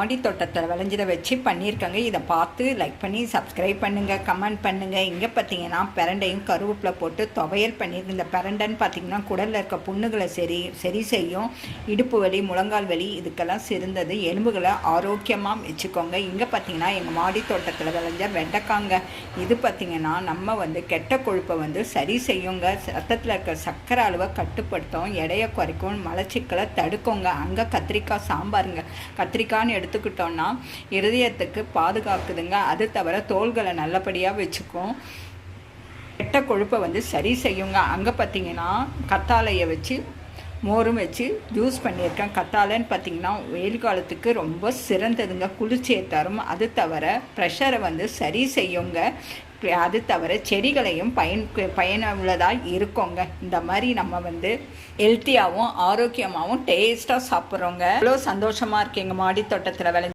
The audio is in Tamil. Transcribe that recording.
மாடித்தோட்டத்தில் விளைஞ்சதை வச்சு பண்ணியிருக்காங்க. இதை பார்த்து லைக் பண்ணி சப்ஸ்கிரைப் பண்ணுங்கள் கமெண்ட் பண்ணுங்கள் இங்கே பார்த்தீங்கன்னா பிரண்டையும் கருவேப்பிலை போட்டு துவையல் பண்ணியிருக்கு. இந்த பிரண்டைன்னு பார்த்தீங்கன்னா குடலில் இருக்க புண்ணுகளை சரி சரி செய்யும். இடுப்பு வலி முழங்கால் வலி இதுக்கெல்லாம் சிறந்தது. எலும்புகளை ஆரோக்கியமாக வச்சுக்கோங்க. இங்கே பார்த்தீங்கன்னா எங்கள் மாடித்தோட்டத்தில் விளைஞ்ச வெண்டைக்காங்க. இது பார்த்தீங்கன்னா நம்ம வந்து கெட்ட கொழுப்பை வந்து சரி செய்யுங்க. ரத்தத்தில் இருக்க சர்க்கரை அளவை கட்டுப்படுத்தும். எடையை குறைக்கும். மலச்சிக்கலை தடுக்குங்க. அங்கே கத்திரிக்காய் சாம்பாருங்க. கத்திரிக்காய்னு எடுத்துக்கிட்டோன்னா இருதயத்துக்கு பாதுகாக்குதுங்க. அது தவிர தோள்களை நல்லபடியாக வச்சுக்கும். கெட்ட கொழுப்பை வந்து சரி செய்யுங்க. அங்கே பார்த்தீங்கன்னா கத்தாழையை வச்சு மோரும் வச்சு ஜூஸ் பண்ணியிருக்கேன். கத்தாழைன்னு பார்த்தீங்கன்னா வெயில் காலத்துக்கு ரொம்ப சிறந்ததுங்க. குளிர்ச்சியை தரும். அது தவிர ப்ரெஷரை வந்து சரி செய்யுங்க. அது தவிர செடிகளையும் பயன் பயனுள்ளதாக இருக்கோங்க. இந்த மாதிரி நம்ம வந்து ஹெல்த்தியாகவும் ஆரோக்கியமாகவும் டேஸ்ட்டாக சாப்பிட்றோங்க. எவ்வளோ சந்தோஷமாக இருக்கு எங்கள் மாடி தோட்டத்தில் விளை